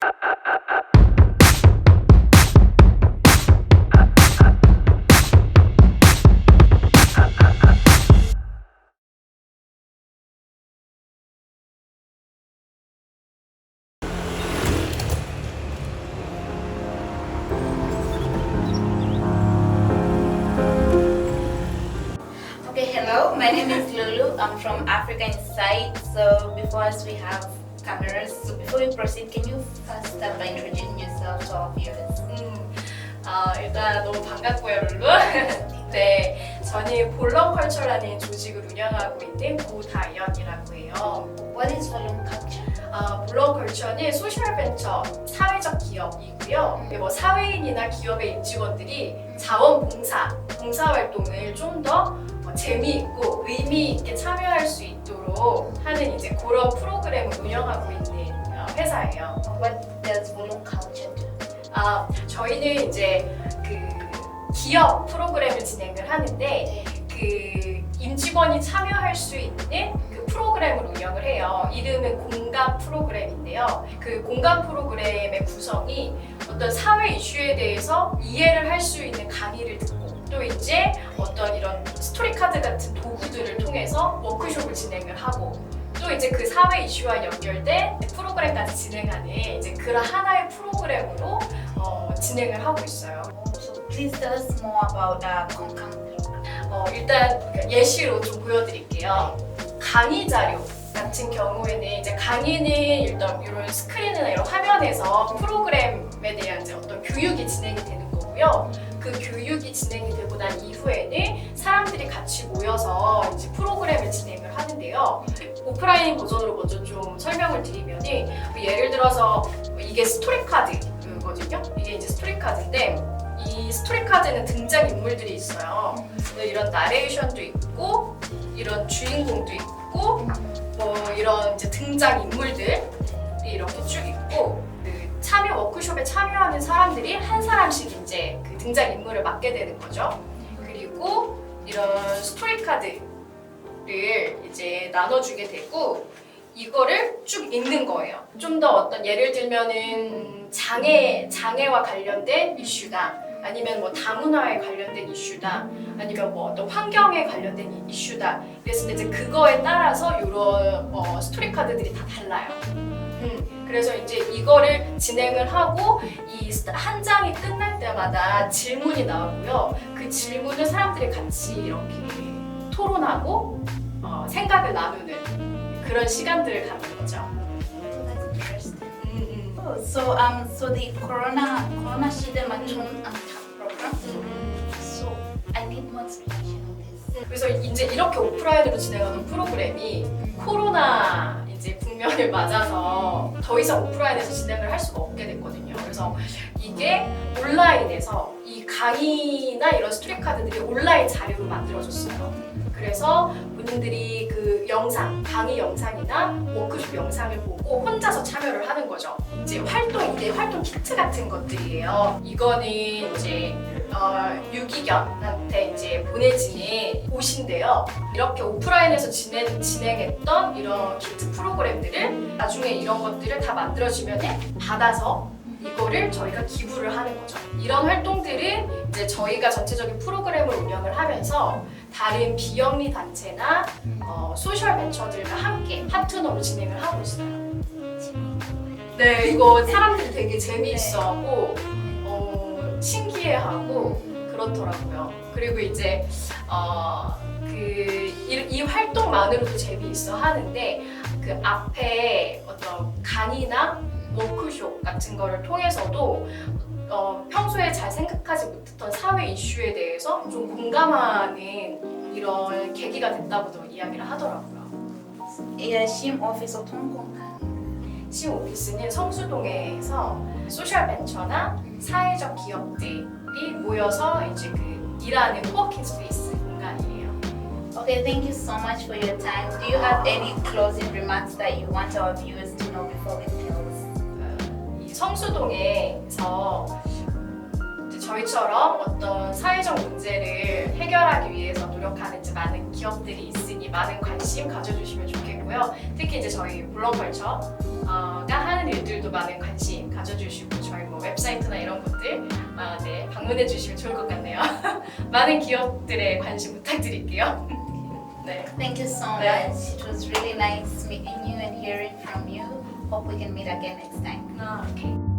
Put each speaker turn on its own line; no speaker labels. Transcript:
Okay, hello. My name is Lulu. I'm from Africa Inside. So before us, we have cameras. So before we proceed, can you first start by introducing yourself to our viewers?
음, 아, 일단 너무 반갑고요, 룰루. 네, 저는 볼런컬처라는 조직을 운영하고 있는 고다연이라고 해요.
What is volume culture?
아, 볼런컬처는 소셜 벤처, 사회적 기업이고요. 이게 뭐 사회인이나 기업의 임직원들이 자원봉사, 봉사활동을 좀더 재미있고 의미 있게 참여할 수 있도록 하는 이제 그런 프로그램을 운영하고 있는 어, 회사예요.
What does volume culture do?
아, 저희는 이제 그 기업 프로그램을 진행을 하는데 그 임직원이 참여할 수 있는 그 프로그램을 운영을 해요. 이름은 공감 프로그램인데요. 그 공감 프로그램의 구성이 어떤 사회 이슈에 대해서 이해를 할 수 있는 강의를 듣고 또 이제 어떤 이런 스토리 카드 같은 도구들을 통해서 워크숍을 진행을 하고 또 이제 그 사회 이슈와 연결된 프로그램까지 진행하는 이제 그런 하나의 프로그램으로 어, 진행을 하고 있어요.
So please tell us more about Concam.
어, 일단 예시로 좀 보여드릴게요. 강의 자료 같은 경우에는 이제 강의는 일단 이런 스크린이나 이런 화면에서 프로그램에 대한 이제 어떤 교육이 진행이 되는 거고요. 그 교육이 진행이 되고 난 이후에는 같이 모여서 이제 프로그램을 진행을 하는데요. 오프라인 버전으로 먼저 좀 설명을 드리면은 그 예를 들어서 이게 스토리 카드거든요. 이게 이제 스토리 카드인데 이 스토리 카드는 등장 인물들이 있어요. 네, 이런 나레이션도 있고 이런 주인공도 있고 뭐 이런 이제 등장 인물들이 이렇게 쭉 있고 그 참여 워크숍에 참여하는 사람들이 한 사람씩 이제 그 등장 인물을 맡게 되는 거죠. 그리고 이런 스토리 카드를 이제 나눠주게 되고 이거를 쭉 읽는 거예요. 좀 더 어떤 예를 들면은 장애 장애와 관련된 이슈다. 아니면 뭐 다문화에 관련된 이슈다. 아니면 뭐 어떤 환경에 관련된 이- 이슈다. 그래서 이제 그거에 따라서 이런 어, 스토리 카드들이 다 달라요. 음, 그래서 이제 이거를 진행을 하고 이 한 장이 끝날 때마다 질문이 나오고요. 그 질문을 사람들이 같이 이렇게 토론하고 어, 생각을 나누는 그런 시간들을 갖는 거죠.
So.
음, 음.
Oh, so um, so the Corona Corona 시대 맞춤.
음,
So I need more explanation on this.
그래서 이제 이렇게 오프라인으로 진행하는 프로그램이 코로나 이제 국면을 맞아서 더 이상 오프라인에서 진행을 할 수가 없게 됐거든요. 그래서 이게 온라인에서 이 강의나 이런 스토리 카드들이 온라인 자료로 만들어졌어요. 그래서 본인들이 그 영상, 강의 영상이나 워크숍 영상을 보고 혼자서 참여를 하는 거죠. 이제 활동, 이게 활동 키트 같은 것들이에요. 이거는 이제 어, 유기견한테 이제 보내지는 옷인데요. 이렇게 오프라인에서 진행, 진행했던 이런 키트 프로그램들을 나중에 이런 것들을 다 만들어주면 받아서 이거를 저희가 기부를 하는 거죠. 이런 활동들은 이제 저희가 전체적인 프로그램을 운영을 하면서 다른 비영리 단체나 어, 소셜 벤처들과 함께 파트너로 진행을 하고 있어요. 네, 이거 사람들이 되게 재미있어하고 어, 신기해하고 그렇더라고요. 그리고 이제 어, 그 이, 이 활동만으로도 재미있어 하는데 그 앞에 어떤 강의나 워크숍 같은 거를 통해서도 어, 평소에 잘 생각하지 못했던 사회 이슈에 대해서 좀 공감하는 이런 계기가 됐다고도 이야기를 하더라고요.
예, 심 오피스 통공간.
시 오피스는 성수동에서 소셜 벤처나 사회적 기업들이 모여서 이제 그 일하는 코워킹 스페이스 공간이에요.
Okay, thank you so much for your time. Do you have any closing remarks that you want our viewers to know before we close?
이 성수동에서 저희처럼 어떤 사회적 문제를 해결하기 위해서 노력하는 이제 많은 기업들이 있으니 많은 관심 가져주시면 좋겠고요. 특히 이제 저희 블록컬처가 하는 일들도 많은 관심 가져주시고 저희 뭐 웹사이트나 이런 것들 아, 네, 방문해 주시면 좋을 것 같네요. 많은 기업들의 관심 부탁드릴게요. 네.
Thank you so
Yeah.
much. It was really nice meeting you and hearing from you. Hope we can meet again next time.
아, 오케이.